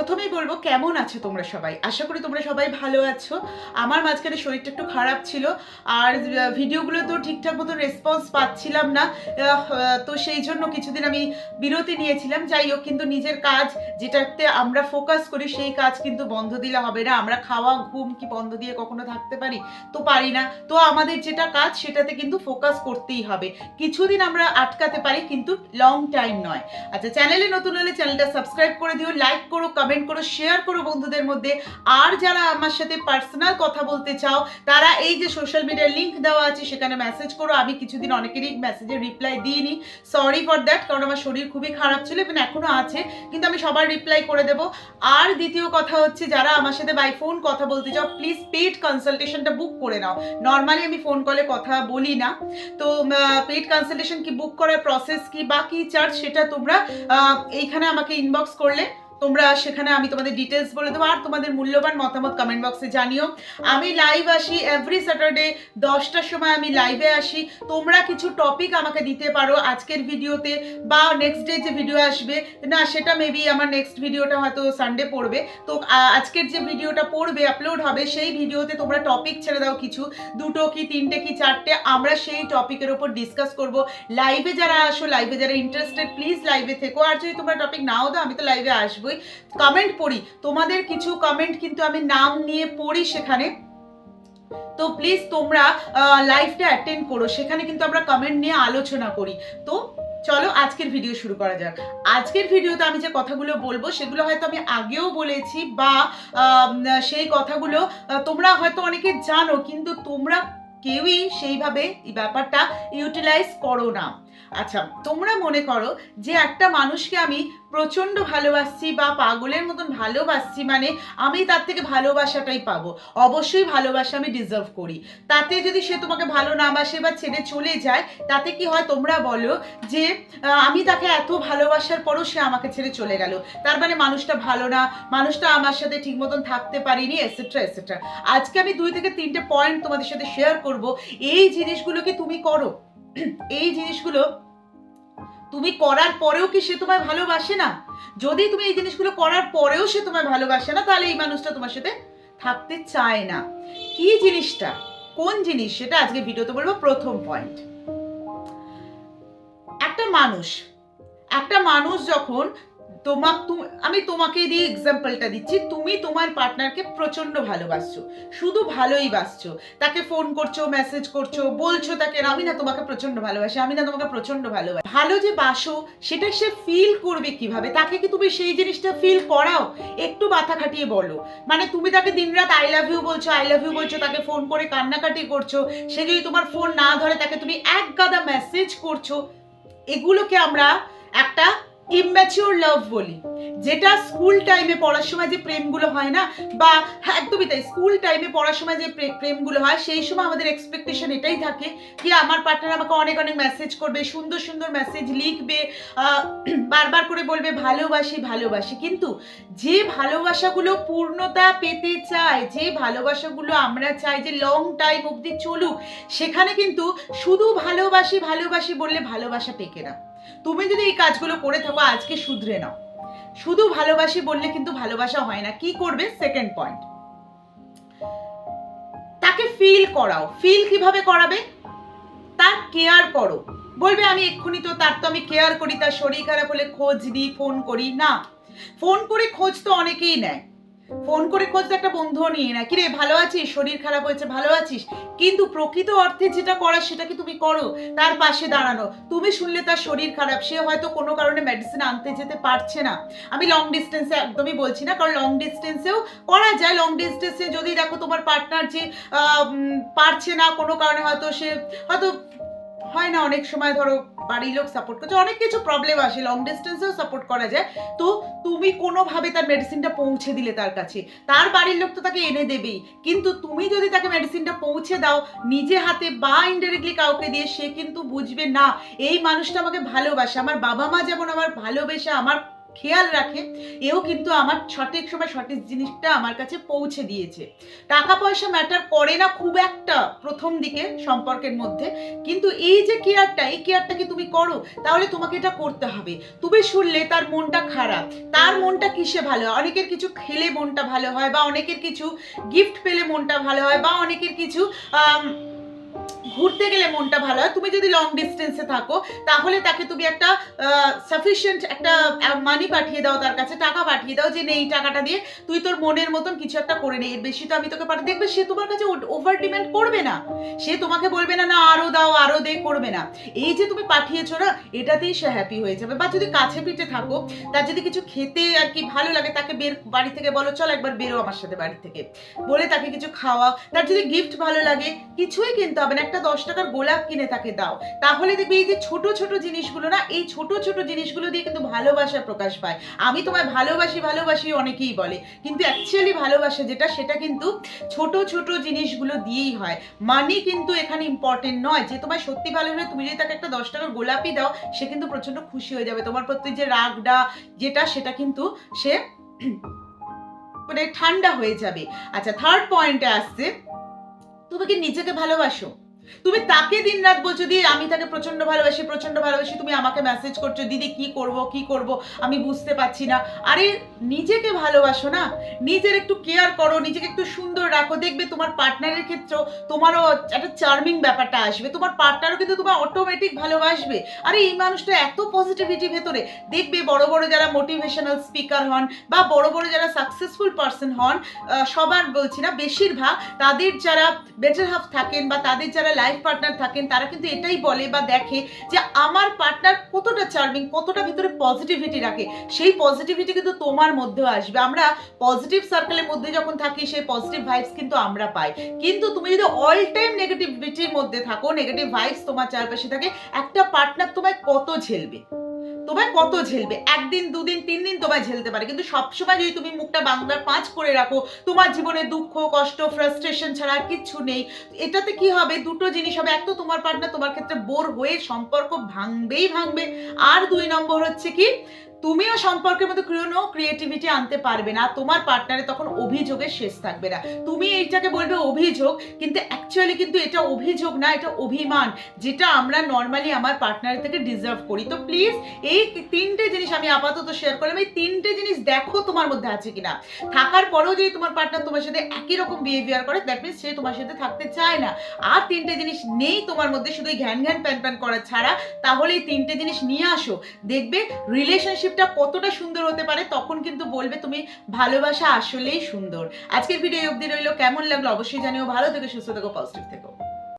প্রথমেই বলব, কেমন আছো তোমরা সবাই? আশা করি তোমরা সবাই ভালো আছো। আমার মাঝখানে শরীরটা একটু খারাপ ছিল, আর ভিডিওগুলো তো ঠিকঠাক মতো রেসপন্স পাচ্ছিলাম না। তো সেই জন্য কিছুদিন আমি বিরতি নিয়েছিলাম। যাই হোক, কিন্তু নিজের কাজ যেটাতে আমরা ফোকাস করি, সেই কাজ কিন্তু বন্ধ দিলে হবে না। আমরা খাওয়া, ঘুম কি বন্ধ দিয়ে কখনো থাকতে পারি? তো পারি না। তো আমাদের যেটা কাজ, সেটাতে কিন্তু ফোকাস করতেই হবে। কিছুদিন আমরা আটকাতে পারি, কিন্তু লং টাইম নয়। আচ্ছা চ্যানেলে নতুন হলে চ্যানেলটা সাবস্ক্রাইব করে দিও লাইক করো কমেন্ট করো শেয়ার করো বন্ধুদের মধ্যে। আর যারা আমার সাথে পার্সোনাল কথা বলতে চাও, তারা এই যে সোশ্যাল মিডিয়ার লিঙ্ক দেওয়া আছে, সেখানে মেসেজ করো। আমি কিছুদিন অনেকেরই মেসেজের রিপ্লাই দিইনি। সরি ফর দ্যাট কারণ আমার শরীর খুবই খারাপ ছিল এবং এখনও আছে, কিন্তু আমি সবার রিপ্লাই করে দেবো। আর দ্বিতীয় কথা হচ্ছে, যারা আমার সাথে বাই ফোন কথা বলতে চাও প্লিজ পেড কনসালটেশনটা বুক করে নাও। নর্মালি আমি ফোন কলে কথা বলি না। তো পেড কনসালটেশন কি বুক করার প্রসেস কি, বা কি চার্জ সেটা তোমরা এইখানে আমাকে ইনবক্স করলে। তোমরা সেখানে আমি তোমাদের ডিটেলস বলে দেবো আর তোমাদের মূল্যবান মতামত কমেন্ট বক্সে জানিও। আমি লাইভ আসি এভরি স্যাটারডে দশটার সময় আমি লাইভে আসি। তোমরা কিছু টপিক আমাকে দিতে পারো আজকের ভিডিওতে বা নেক্সট ডে যে ভিডিও আসবে। না, সেটা মেবি আমার নেক্সট ভিডিওটা হয়তো সানডে পড়বে। তো আজকের যে ভিডিওটা পড়বে আপলোড হবে, সেই ভিডিওতে তোমরা টপিক ছেড়ে দাও কিছু। দুটো কি, তিনটে কি, চারটে, আমরা সেই টপিকের ওপর ডিসকাস করব। লাইভে যারা আসো লাইভে যারা ইন্টারেস্টেড প্লিজ লাইভে থেকো। আর যদি তোমরা টপিক নাও দাও, আমি তো লাইভে আসবোই কমেন্ট পড়ি। তোমাদের কিছু কমেন্ট কিন্তু আমি নাম নিয়ে পড়ি সেখানে। তো প্লিজ তোমরা লাইভটা অ্যাটেন্ড করো। সেখানে কিন্তু আমরা কমেন্ট নিয়ে আলোচনা করি। তো চলো আজকের ভিডিও শুরু করা যাক। আজকের ভিডিওতে আমি যে কথাগুলো বলব, সেগুলো হয়তো আমি আগেও বলেছি বা সেই কথাগুলো তোমরা হয়তো অনেকে জানো, কিন্তু তোমরা কেউই সেইভাবে এই ব্যাপারটা ইউটিলাইজ করো না। আচ্ছা তোমরা মনে করো যে একটা মানুষকে আমি প্রচণ্ড ভালোবাসছি বা পাগলের মতন ভালোবাসছি মানে আমি তার থেকে ভালোবাসাটাই পাবো। অবশ্যই ভালোবাসা আমি ডিজার্ভ করি। তাতে যদি সে তোমাকে ভালো না বাসে বা ছেড়ে চলে যায়, তাতে কি হয় তোমরা বলো যে আমি তাকে এত ভালোবাসার পরও সে আমাকে ছেড়ে চলে গেল। তার মানে মানুষটা ভালো না, মানুষটা আমার সাথে ঠিক মতন থাকতে পারিনি এসেট্রা এসেট্রা আজকে আমি দুই থেকে তিনটে পয়েন্ট তোমাদের সাথে শেয়ার করব। এই জিনিসগুলো কি তুমি করো। এই জিনিসগুলো তুমি করার পরেও কি সে তোমায় ভালোবাসে না? যদি তুমি এই জিনিসগুলো করার পরেও সে তোমায় ভালোবাসে না, তাহলে এই মানুষটা তোমার সাথে থাকতে চায় না। কি জিনিসটা? কোন জিনিস? সেটা আজকে ভিডিওতে বলব, প্রথম পয়েন্ট একটা মানুষ একটা মানুষ যখন তোমাক আমি তোমাকে দিয়ে এক্সাম্পলটা দিচ্ছি। তুমি তোমার পার্টনারকে প্রচণ্ড ভালোবাসছো। শুধু ভালোই বাসছো। তাকে ফোন করছ মেসেজ করছ, বলছো তাকে, আমি না তোমাকে প্রচণ্ড ভালোবাসি, আমি না তোমাকে প্রচণ্ড ভালোবাসি। ভালো যে বাসো, সেটা সে ফিল করবে কীভাবে? তাকে কি তুমি সেই জিনিসটা ফিল করাও? একটু মাথা খাটিয়ে বলো। মানে তুমি তাকে দিনরাত আই লাভ ইউ বলছো আই লাভ ইউ বলছো, তাকে ফোন করে কান্নাকাটি করছ, সে যদি তোমার ফোন না ধরে তাকে তুমি এক গাদা মেসেজ করছ। এগুলোকে আমরা একটা ইম্যাচিওর লাভ বলি। যেটা স্কুল টাইমে পড়ার সময় যে প্রেমগুলো হয় না, বা একদমই তাই স্কুল টাইমে পড়ার সময় যে প্রে- প্রেমগুলো হয়, সেই সময় আমাদের এক্সপেকটেশন এটাই থাকে কি আমার পার্টনার আমাকে অনেক অনেক মেসেজ করবে, সুন্দর সুন্দর মেসেজ লিখবে বারবার করে বলবে, ভালোবাসি ভালোবাসি। কিন্তু যে ভালোবাসাগুলো পূর্ণতা পেতে চায়, যে ভালোবাসাগুলো আমরা চাই, যে লং টাইম অবধি চলুক, সেখানে কিন্তু শুধু ভালোবাসি ভালোবাসি বললে ভালোবাসা টেকে না। তুমি যদি এই কাজগুলো করে থাকো, আজকে শুধরে নাও। শুধু ভালোবাসি বললে কিন্তু ভালোবাসা হয় না। কি করবে? সেকেন্ড পয়েন্ট তাকে ফিল করাও। ফিল কীভাবে করাবে? তার কেয়ার করো। বলবে, আমি এক্ষুনি তো, তার তো আমি কেয়ার করি। তার শরীর খারাপ হলে খোঁজ দিই ফোন করি। না ফোন করে খোঁজ তো অনেকেই নেয়। ফোন করে খোঁজ একটা বন্ধুও নিয়ে নেয় কিরে, ভালো আছিস? শরীর খারাপ হয়েছে, ভালো আছিস? কিন্তু প্রকৃত অর্থে যেটা করার সেটা কি তুমি করো? তার পাশে দাঁড়ানো। তুমি শুনলে তার শরীর খারাপ। সে হয়তো কোনো কারণে মেডিসিন আনতে যেতে পারছে না। আমি লং ডিস্টেন্সে একদমই বলছি না, কারণ লং ডিস্টেন্সেও করা যায়। লং ডিস্টেন্সে যদি দেখো তোমার পার্টনার যে পারছে না, কোনো কারণে হয়তো সে, হয়তো হয় না, অনেক সময় ধরো বাড়ির লোক সাপোর্ট করছে, অনেক কিছু প্রবলেম আসে লং ডিস্টেন্সেও সাপোর্ট করা যায়। তো তুমি কোনোভাবে তার মেডিসিনটা পৌঁছে দিলে তার কাছে। তার বাড়ির লোক তো তাকে এনে দেবেই। কিন্তু তুমি যদি তাকে মেডিসিনটা পৌঁছে দাও, নিজে হাতে বা ইনডাইরেক্টলি কাউকে দিয়ে, সে কিন্তু বুঝবে, না, এই মানুষটা আমাকে ভালোবাসে, আমার বাবা মা যেমন আমার ভালোবেসে, আমার খেয়াল রাখে, এও কিন্তু আমার সঠিক সময় সঠিক জিনিসটা আমার কাছে পৌঁছে দিয়েছে। টাকা পয়সা ম্যাটার করে না খুব একটা প্রথম দিকে সম্পর্কের মধ্যে, কিন্তু এই যে কেয়ারটা এই কেয়ারটা কি তুমি করো? তাহলে তোমাকে এটা করতে হবে। তুমি শুনলে তার মনটা খারাপ। তার মনটা কিসে ভালো? হয় অনেকের কিছু খেলে মনটা ভালো হয় বা অনেকের কিছু গিফট পেলে মনটা ভালো হয় বা অনেকের কিছু ঘুরতে গেলে মনটা ভালো হয়। তুমি যদি লং ডিস্টেন্সে থাকো, তাহলে তাকে তুমি একটা সাফিসিয়েন্ট একটা মানি পাঠিয়ে দাও তার কাছে, টাকা পাঠিয়ে দাও যে, নেই টাকাটা দিয়ে তুই তোর মনের মতন কিছু একটা করে নে। এর বেশি তো আমি তোকে পাঠিয়ে দেখবে সে তোমার কাছে ওভার ডিমান্ড করবে না। সে তোমাকে বলবে, না না আরও দাও আরও দে, করবে না। এই যে তুমি পাঠিয়েছো না, এটাতেই সে হ্যাপি হয়ে যাবে। বা যদি কাছে পিঠে থাকো, তার যদি কিছু খেতে আর কি ভালো লাগে, তাকে বের বাড়ি থেকে বলো, চল একবার বেরো আমার সাথে বাড়ি থেকে। বলে তাকে কিছু খাওয়া তার যদি গিফট ভালো লাগে, কিছুই কিনতে হবে না। একটা দশ টাকার গোলাপ কিনে তাকে দাও। তাহলে দেখবে এই যে ছোট ছোট জিনিসগুলো না, এই ছোট ছোট জিনিসগুলো দিয়ে কিন্তু ভালোবাসা প্রকাশ পায়। আমি তোমায় ভালোবাসি ভালোবাসি অনেকেই বলে। কিন্তু অ্যাকচুয়ালি ভালোবাসা যেটা, সেটা কিন্তু ছোট ছোট জিনিসগুলো দিয়েই হয়। মানি কিন্তু এখানে ইম্পর্টেন্ট নয়। যে তোমায় সত্যি ভালো হলে তুমি যদি তাকে একটা দশ টাকার গোলাপই দাও, সে কিন্তু প্রচণ্ড খুশি হয়ে যাবে। তোমার প্রতি যে রাগটা যেটা, সেটা কিন্তু সে মানে ঠান্ডা হয়ে যাবে। আচ্ছা থার্ড পয়েন্টে আসছে, তুমি কি নিজেকে ভালোবাসো? তুমি তাকে দিন রাত বলছো দিয়ে আমি তাকে প্রচণ্ড ভালোবাসি প্রচণ্ড ভালোবাসি, তুমি আমাকে মেসেজ করছ, দিদি, কি করব কি করব, আমি বুঝতে পারছি না। আরে, নিজেকে ভালোবাসো না, নিজের একটু কেয়ার করো, নিজেকে একটু সুন্দর রাখো। দেখবে তোমার পার্টনারের ক্ষেত্রেও তোমারও একটা চার্মিং ব্যাপারটা আসবে, তোমার পার্টনারও কিন্তু তোমার অটোমেটিক ভালোবাসবে। আরে, এই মানুষটা এত পজিটিভিটি ভেতরে। দেখবে বড় বড় যারা মোটিভেশনাল স্পিকার হন বা বড় বড় যারা সাকসেসফুল পার্সন হন সবার বলছি না, বেশিরভাগ তাদের যারা বেটার হাফ থাকেন বা তাদের যারা লাইফ পার্টনার থাকেন, তারা কিন্তু এটাই বলে বা দেখে যে আমার পার্টনার কতটা চার্মিং কতটা ভিতরে পজিটিভিটি রাখে। সেই পজিটিভিটি কিন্তু তোমার মধ্যেও আসবে। আমরা পজিটিভ সার্কেলের মধ্যে যখন থাকি, সেই পজিটিভ ভাইবস কিন্তু আমরা পাই। কিন্তু তুমি যদি অল টাইম নেগেটিভিটির মধ্যে থাকো নেগেটিভ ভাইবস তোমার চারপাশে থাকে, একটা পার্টনার তোমায় কত ঝেলবে? তোমায় কত ঝেলবে? একদিন, দুদিন তিন দিন তোমায় ঝেলতে পারে। কিন্তু সবসময় যদি তুমি মুখটা বাংলার পাঁচ করে রাখো, তোমার জীবনে দুঃখ, কষ্ট ফ্রাস্ট্রেশন ছাড়া কিচ্ছু নেই। এটাতে কি হবে? দুটো জিনিস হবে, এক তো তোমার পার্টনার তোমার ক্ষেত্রে বোর হয়ে সম্পর্ক ভাঙবেই ভাঙবে। আর দুই নম্বর হচ্ছে কি? তুমিও সম্পর্কের মধ্যে কোনো ক্রিয়েটিভিটি আনতে পারবে না। তোমার পার্টনারে তখন অভিযোগের শেষ থাকবে না। তুমি এইটাকে বলবে অভিযোগ, কিন্তু অ্যাকচুয়ালি কিন্তু এটা অভিযোগ না, এটা অভিমান, যেটা আমরা নর্মালি আমার পার্টনারের থেকে ডিজার্ভ করি। তো প্লিজ এই তিনটে জিনিস আমি আপাতত শেয়ার করলাম। এই তিনটে জিনিস দেখো তোমার মধ্যে আছে কিনা। থাকার পরেও যদি তোমার পার্টনার তোমার সাথে একই রকম বিহেভিয়ার করে দ্যাট মিনস সে তোমার সাথে থাকতে চায় না। আর তিনটে জিনিস নেই তোমার মধ্যে, শুধু ঘ্যান ঘ্যান প্যান প্যান করা ছাড়া। তাহলে এই তিনটে জিনিস নিয়ে আসো। দেখবে রিলেশনশিপটা কতটা সুন্দর হতে পারে তখন কিন্তু বলবে তুমি ভালোবাসা আসলেই সুন্দর। আজকের ভিডিও অবধি রইল। কেমন লাগল অবশ্যই জানিও। ভালো থেকে, সুস্থ থেকো পজিটিভ থেকো।